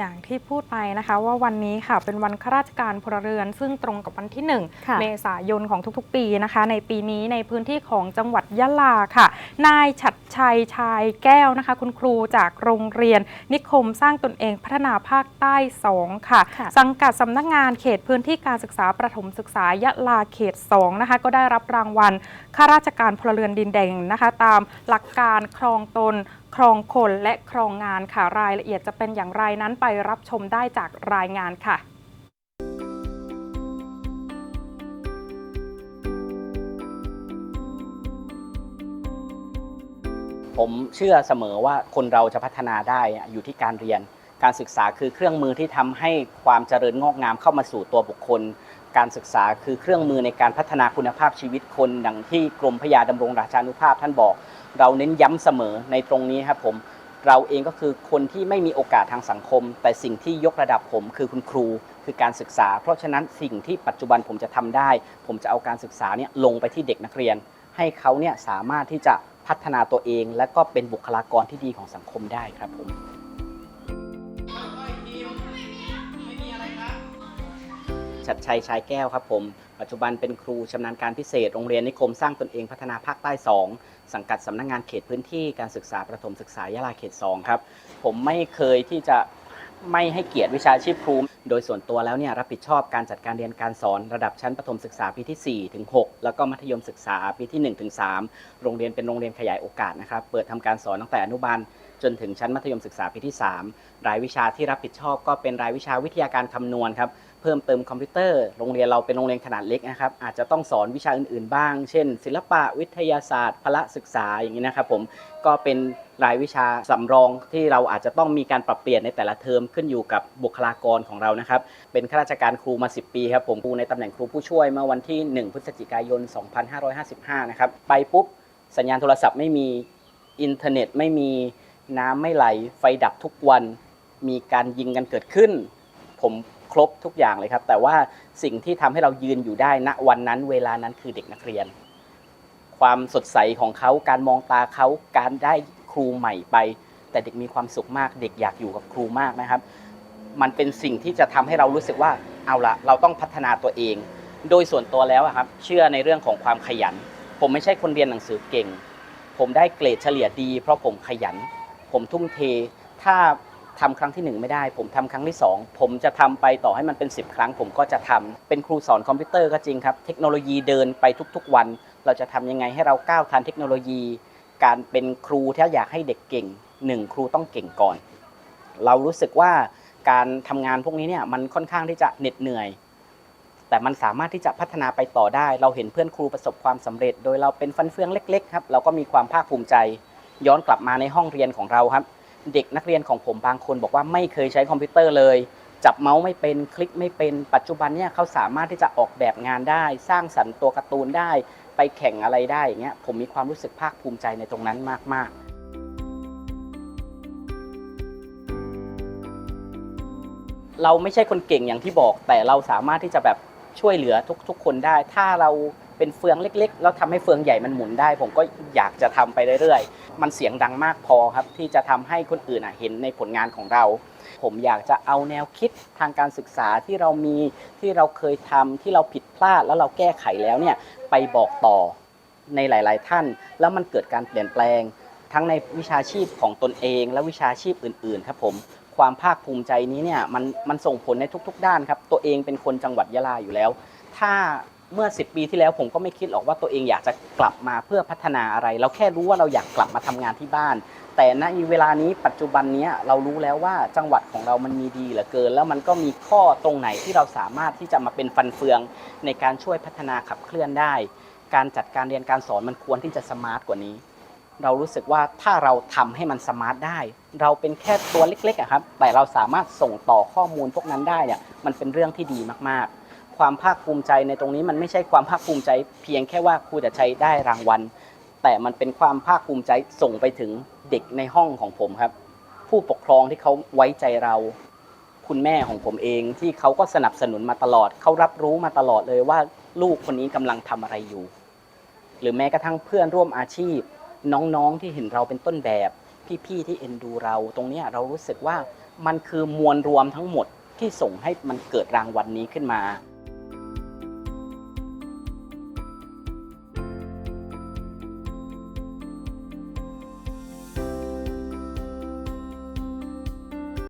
อย่างที่พูดไปนะคะว่าวันนี้ค่ะเป็นวันข้าราชการพลเรือน ซึ่งตรงกับวันที่ค่ะ1เมษายนของทุกๆ ปีนะคะ ในปีนี้ในพื้นที่ของจังหวัดยะลาค่ะ นายฉัดชัยชายแก้วนะคะ คุณครูจากโรงเรียน นิคมสร้างตนเองพัฒนาภาคใต้ 2 ค่ะค่ะสังกัดสำนักงานเขตพื้นที่การศึกษาประถมศึกษายะลาเขต 2 นะคะ ก็ได้รับรางวัลข้าราชการพลเรือนดินแดงนะคะ ตามหลักการครองตน ครองคนและครองงานค่ะรายละเอียดจะเป็นอย่างไรนั้นไปรับชมได้จากรายงานค่ะผมเชื่อเสมอว่าคนเราจะพัฒนาได้อะอยู่ที่การเรียน การศึกษาคือเครื่องมือที่ทำให้ความเจริญงอกงามเข้ามาสู่ตัวบุคคล การศึกษาคือเครื่องมือในการพัฒนาคุณภาพชีวิตคนดังที่กรมพยาดำรงราชานุภาพท่านบอก เราเน้นย้ำเสมอในตรงนี้ครับผมเราเองก็คือคนที่ไม่มีโอกาสทางสังคม แต่สิ่งที่ยกระดับผมคือคุณครู คือการศึกษา เพราะฉะนั้นสิ่งที่ปัจจุบันผมจะทำได้ ผมจะเอาการศึกษาเนี่ยลงไปที่เด็กนักเรียน ให้เขาเนี่ยสามารถที่จะพัฒนาตัวเอง และก็เป็นบุคลากรที่ดีของสังคมได้ครับผม ชัดชัยชายแก้วครับผม ปัจจุบันเป็นครูชำนาญการพิเศษโรงเรียนนิคมสร้างตนเองพัฒนาภาคใต้ 2 สังกัดสำนักงานเขตพื้นที่การศึกษาประถมศึกษายะลาเขต 2 ครับ ผมไม่เคยที่จะไม่ให้เกียรติวิชาชีพครู โดยส่วนตัวแล้วเนี่ยรับผิดชอบการจัดการเรียนการสอนระดับชั้นประถมศึกษาปีที่ 4 ถึง 6 แล้วก็มัธยมศึกษาปีที่ 1 ถึง 3 โรงเรียนเป็นโรงเรียนขยายโอกาสนะครับ เปิดทำการสอนตั้งแต่อนุบาลจนถึงชั้นมัธยมศึกษาปีที่ 3 รายวิชาที่รับผิดชอบก็เป็นรายวิชาวิทยาการคำนวณครับ เพิ่มเติมคอมพิวเตอร์ โรงเรียนเราเป็นโรงเรียนขนาดเล็กนะครับ อาจจะต้องสอนวิชาอื่นๆบ้าง เช่น ศิลปะวิทยาศาสตร์พละศึกษาอย่างนี้นะครับผมก็เป็นรายวิชาสำรองที่เราอาจจะต้องมีการปรับเปลี่ยนในแต่ละเทอมขึ้นอยู่กับบุคลากรของเรานะครับ เป็นข้าราชการครูมา 10 ปีครับผมครูในตำแหน่งครูผู้ช่วยเมื่อวันที่ 1 พฤศจิกายน 2555 นะครับ ไปปุ๊บสัญญาณโทรศัพท์ไม่มีอินเทอร์เน็ตไม่มีน้ำไม่ไหล ไฟดับทุกวัน มีการยิงกันเกิดขึ้น ผม ครบทุกอย่างเลยครับ แต่ว่าสิ่งที่ทำให้เรายืนอยู่ได้ณวันนั้นเวลานั้นคือเด็กนักเรียน ความสดใสของเขาการมองตาเขาการได้ครูใหม่ไป แต่เด็กมีความสุขมาก เด็กอยากอยู่กับครูมากนะครับ มันเป็นสิ่งที่จะทำให้เรารู้สึกว่าเอาละเราต้องพัฒนาตัวเอง โดยส่วนตัวแล้วครับ เชื่อในเรื่องของความขยัน ผมไม่ใช่คนเรียนหนังสือเก่ง ผมได้เกรดเฉลี่ยดี เพราะผมขยัน ผมทุ่มเท ถ้า ทำครั้งที่หนึ่งไม่ได้ ผมทำครั้งที่สองผมจะทำไปต่อให้มันเป็น 10 ครั้ง ผมก็จะทำเป็นครูสอนคอมพิวเตอร์ก็จริงครับ เทคโนโลยีเดินไปทุกๆวัน เราจะทำยังไงให้เราก้าวทันเทคโนโลยี การเป็นครูถ้าอยากให้เด็กเก่งหนึ่งครูต้องเก่งก่อน เรารู้สึกว่าการทำงานพวกนี้เนี่ยมันค่อนข้างที่จะเหน็ดเหนื่อย แต่มันสามารถที่จะพัฒนาไปต่อได้ เราเห็นเพื่อนครูประสบความสำเร็จ โดยเราเป็นฟันเฟืองเล็ก ๆ ครับ เราก็มีความภาคภูมิใจ ย้อนกลับมาในห้องเรียนของเราครับ เด็กนักเรียนของผมบางคนบอกว่าไม่เคยใช้คอมพิวเตอร์เลย จับเมาส์ไม่เป็นคลิกไม่เป็นปัจจุบันเนี่ยเขาสามารถที่จะออกแบบงานได้ สร้างสรรค์ตัวการ์ตูนได้ ไปแข่งอะไรได้อย่างเงี้ยผมมีความรู้สึกภาคภูมิใจในตรงนั้นมาก ๆเราไม่ใช่คนเก่งอย่างที่บอก แต่เราสามารถที่จะแบบช่วยเหลือทุกๆ คนได้ ถ้าเรา เป็นเฟืองเล็ก ๆ แล้วทำให้เฟืองใหญ่มันหมุนได้ ผมก็อยากจะทำไปเรื่อยๆ มันเสียงดังมากพอครับ ที่จะทำให้คนอื่นอะเห็นในผลงานของเรา ผมอยากจะเอาแนวคิดทางการศึกษาที่เรามีที่เราเคยทำที่เราผิดพลาดแล้วเราแก้ไขแล้วเนี่ยไปบอกต่อในหลาย ๆ ท่าน แล้วมันเกิดการเปลี่ยนแปลง ทั้งในวิชาชีพของตนเอง และวิชาชีพอื่น ๆ ครับผมความภาคภูมิใจนี้เนี่ยมันมันส่งผลในทุก ๆ ด้านครับ ตัวเองเป็นคนจังหวัดยะลาอยู่แล้ว ถ้า เมื่อ 10 ปีที่แล้วผมก็ไม่คิดหรอกว่าตัวเองอยากจะกลับมาเพื่อพัฒนาอะไร เราแค่รู้ว่าเราอยากกลับมาทำงานที่บ้าน แต่ณเวลานี้ปัจจุบันนี้เรารู้แล้วว่าจังหวัดของเรามันมีดีเหลือเกิน แล้วมันก็มีข้อตรงไหนที่เราสามารถที่จะมาเป็นฟันเฟือง ในการช่วยพัฒนาขับเคลื่อนได้ การจัดการเรียนการสอนมันควรที่จะสมาร์ทกว่านี้ เรารู้สึกว่าถ้าเราทำให้มันสมาร์ทได้ เราเป็นแค่ตัวเล็กๆครับแต่เราสามารถส่งต่อข้อมูลพวกนั้นได้เนี่ยมันเป็นเรื่องที่ดีมากๆ ความภาคภูมิใจในตรงนี้มันไม่ใช่ความภาคภูมิใจ เพียงแค่ว่าครูจะใช้ได้รางวัล แต่มันเป็นความภาคภูมิใจส่งไปถึงเด็กในห้องของผมครับ ผู้ปกครองที่เขาไว้ใจเรา คุณแม่ของผมเองที่เขาก็สนับสนุนมาตลอดเขารับรู้มาตลอดเลยว่าลูกคนนี้กำลังทำอะไรอยู่ หรือแม้กระทั่งเพื่อนร่วมอาชีพ น้องๆที่เห็นเราเป็นต้นแบบพี่ๆที่เอ็นดูเรา ตรงนี้เรารู้สึกว่ามันคือมวลรวมทั้งหมดที่ส่งให้มันเกิดรางวัลนี้ขึ้นมา